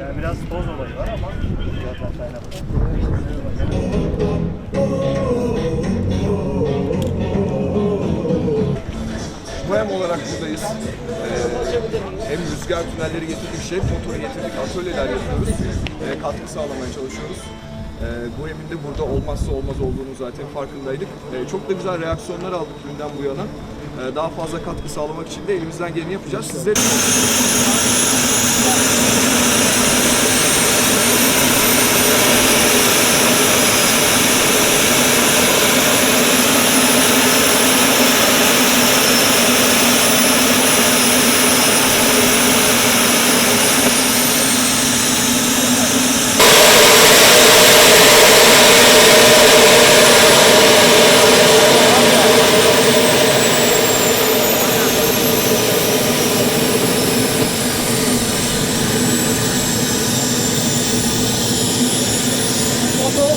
Yani biraz toz olayı var ama zaten kaynaklı. Bohem olarak buradayız. Ee, hem rüzgar tünelleri getirdik, şef motoru getirdik, atölyeler yapıyoruz. Ee, katkı sağlamaya çalışıyoruz. Ee, Bohem'in de burada olmazsa olmaz olduğunu zaten farkındaydık. Ee, çok da güzel reaksiyonlar aldık dünden bu yana. Ee, daha fazla katkı sağlamak için de elimizden geleni yapacağız. Sizleri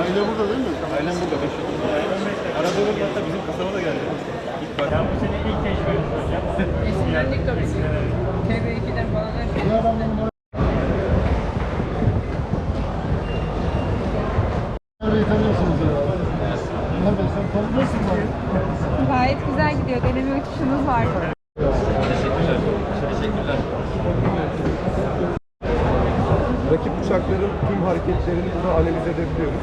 Aile burada değil mi? Ailem burada. Arada da hatta bizim kasaba da geldi. İlk bak. Yani bu sene ilk tecrübemiz hocam. Esinlendik tabii ki. TV2'den falan her şey. Gayet güzel gidiyor. Deneme uçuşumuz var. Hareketlerini burada analiz edebiliyoruz.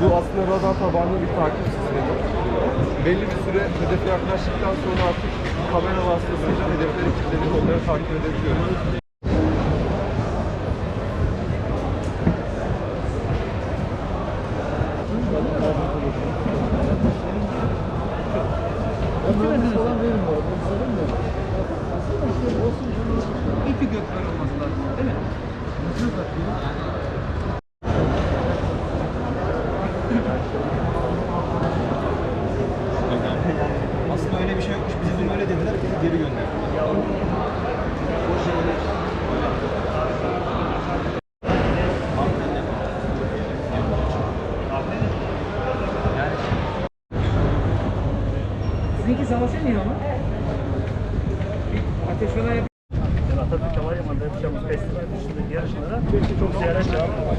Bu aslında radar tabanlı bir takip sistemi. Belli bir süre hedefe yaklaştıktan sonra artık kamera vasıtasıyla hedefleri kilitlenip onları takip edebiliyoruz. Mühendis falan değilim bu arada. Söyleyeyim mi? İki gökler olması lazım değil mi? Aslında geri gönderdiler. Sizinki savaşa niye ama? Bir ateş olay yap- Atatürk Havalimanı'nda yapacağımız festival dışındaki yarışmalara çok ziyaretçi alıyoruz.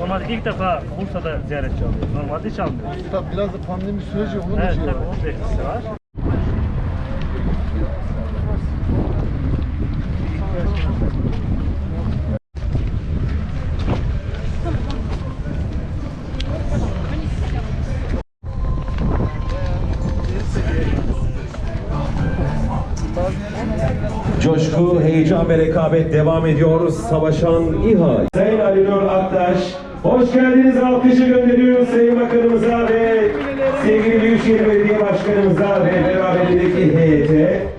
Normalde ilk defa Bursa'da ziyaretçi alıyoruz. Normalde hiç almıyoruz. Tabii biraz da pandemi süreci onun Evet şey tabii onun da etkisi var. heyecan ve rekabet devam ediyor. Savaşan İHA. Sayın Ali Nur Aktaş, hoş geldiniz alkışı gönderiyoruz Sayın Bakanımıza ve sevgili Büyükşehir Belediye Başkanımıza ve beraberindeki heyete.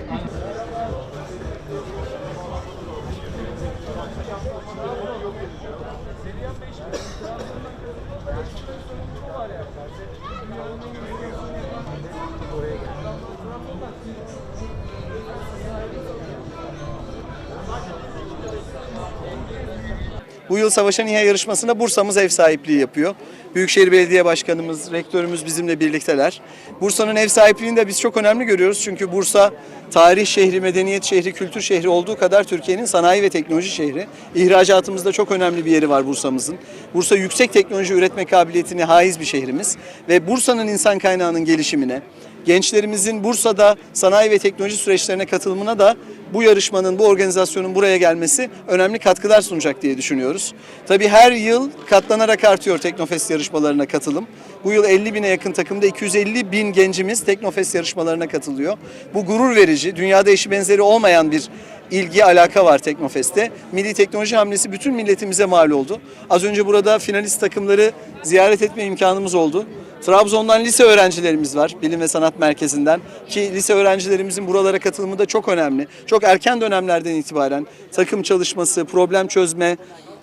Bu yıl Savaşan İHA yarışmasında Bursa'mız ev sahipliği yapıyor. Büyükşehir Belediye Başkanımız, rektörümüz bizimle birlikteler. Bursa'nın ev sahipliğini de biz çok önemli görüyoruz. Çünkü Bursa tarih şehri, medeniyet şehri, kültür şehri olduğu kadar Türkiye'nin sanayi ve teknoloji şehri. İhracatımızda çok önemli bir yeri var Bursa'mızın. Bursa yüksek teknoloji üretme kabiliyetine haiz bir şehrimiz. Ve Bursa'nın insan kaynağının gelişimine, gençlerimizin Bursa'da sanayi ve teknoloji süreçlerine katılımına da bu yarışmanın, bu organizasyonun buraya gelmesi önemli katkılar sunacak diye düşünüyoruz. Tabii her yıl katlanarak artıyor Teknofest yarışmalarına katılım. Bu yıl 50 bine yakın takımda 250 bin gencimiz Teknofest yarışmalarına katılıyor. Bu gurur verici, dünyada eşi benzeri olmayan bir ilgi, alaka var Teknofest'te. Milli teknoloji hamlesi bütün milletimize mal oldu. Az önce burada finalist takımları ziyaret etme imkanımız oldu. Trabzon'dan lise öğrencilerimiz var, Bilim ve Sanat Merkezi'nden. Ki lise öğrencilerimizin buralara katılımı da çok önemli. Çok erken dönemlerden itibaren takım çalışması, problem çözme,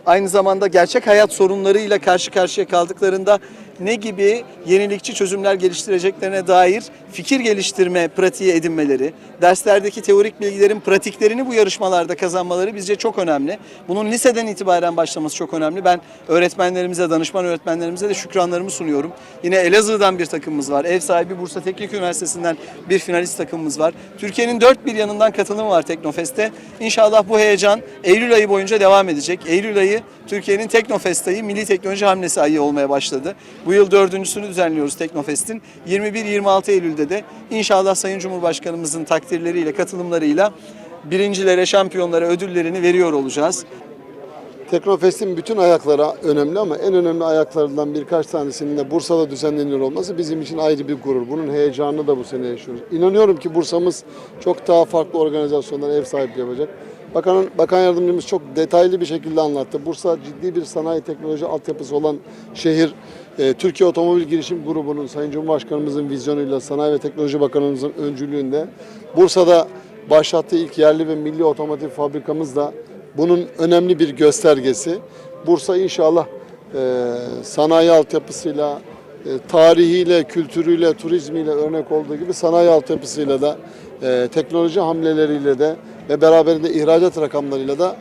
aynı zamanda gerçek hayat sorunlarıyla karşı karşıya kaldıklarında ne gibi yenilikçi çözümler geliştireceklerine dair fikir geliştirme pratiği edinmeleri, derslerdeki teorik bilgilerin pratiklerini bu yarışmalarda kazanmaları bizce çok önemli. Bunun liseden itibaren başlaması çok önemli. Ben öğretmenlerimize, danışman öğretmenlerimize de şükranlarımı sunuyorum. Yine Elazığ'dan bir takımımız var. Ev sahibi Bursa Teknik Üniversitesi'nden bir finalist takımımız var. Türkiye'nin dört bir yanından katılımı var Teknofest'te. İnşallah bu heyecan Eylül ayı boyunca devam edecek. Eylül ayı Türkiye'nin Teknofest ayı, Milli Teknoloji Hamlesi ayı olmaya başladı. Bu yıl dördüncüsünü düzenliyoruz Teknofest'in. 21-26 Eylül'de de inşallah Sayın Cumhurbaşkanımızın takdirleriyle, katılımlarıyla birincilere, şampiyonlara ödüllerini veriyor olacağız. Teknofest'in bütün ayakları önemli ama en önemli ayaklarından birkaç tanesinin de Bursa'da düzenleniyor olması bizim için ayrı bir gurur. Bunun heyecanını da bu sene yaşıyoruz. İnanıyorum ki Bursa'mız çok daha farklı organizasyonlara ev sahipliği yapacak. Bakan, Bakan Yardımcımız çok detaylı bir şekilde anlattı. Bursa ciddi bir sanayi teknoloji altyapısı olan şehir. Ee, Türkiye Otomobil Girişim Grubu'nun Sayın Cumhurbaşkanımızın vizyonuyla Sanayi ve Teknoloji Bakanımızın öncülüğünde Bursa'da başlattığı ilk yerli ve milli otomotiv fabrikamız da bunun önemli bir göstergesi. Bursa inşallah e, sanayi altyapısıyla, e, tarihiyle, kültürüyle, turizmiyle örnek olduğu gibi sanayi altyapısıyla da, e, teknoloji hamleleriyle de ve beraberinde ihracat rakamlarıyla da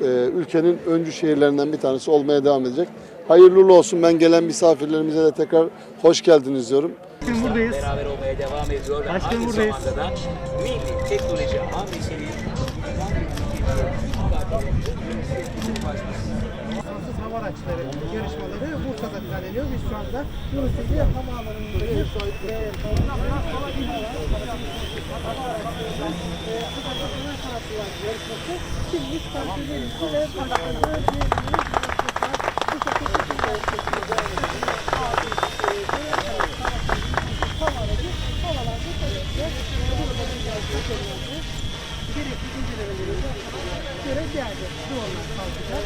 e, ülkenin öncü şehirlerinden bir tanesi olmaya devam edecek. Hayırlı olsun. Ben gelen misafirlerimize de tekrar hoş geldiniz diyorum. Bugün buradayız. beraber olmaya devam ediyor Başkanım buradayız. da milli teknoloji hamlesini hava araçları yarışmaları Bursa'da düzenleniyor. Biz şu anda Bursa'da havaalanındayız. Ve hava yarışması şimdi bakanımızı bu şekilde havalarda tabii ki Bursa'nın geldiği gerekli incelemelerinde göre geldi. Drone'lar kalkacak.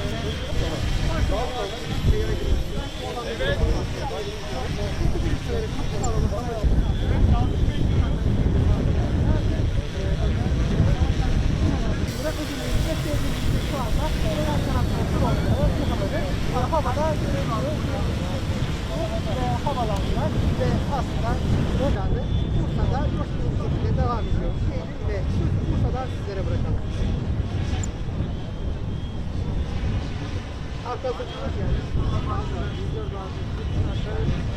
Burada ödüllerinde sevdiğimiz şu anda her taraftan drone'ları, SİHA'ları havada görüyoruz. Ve havalandılar ve aslında programı Bursa'da coşkulu bir şekilde devam ediyor. Eylül ve Bursa'dan sizlere bırakalım. Hoş geldiniz.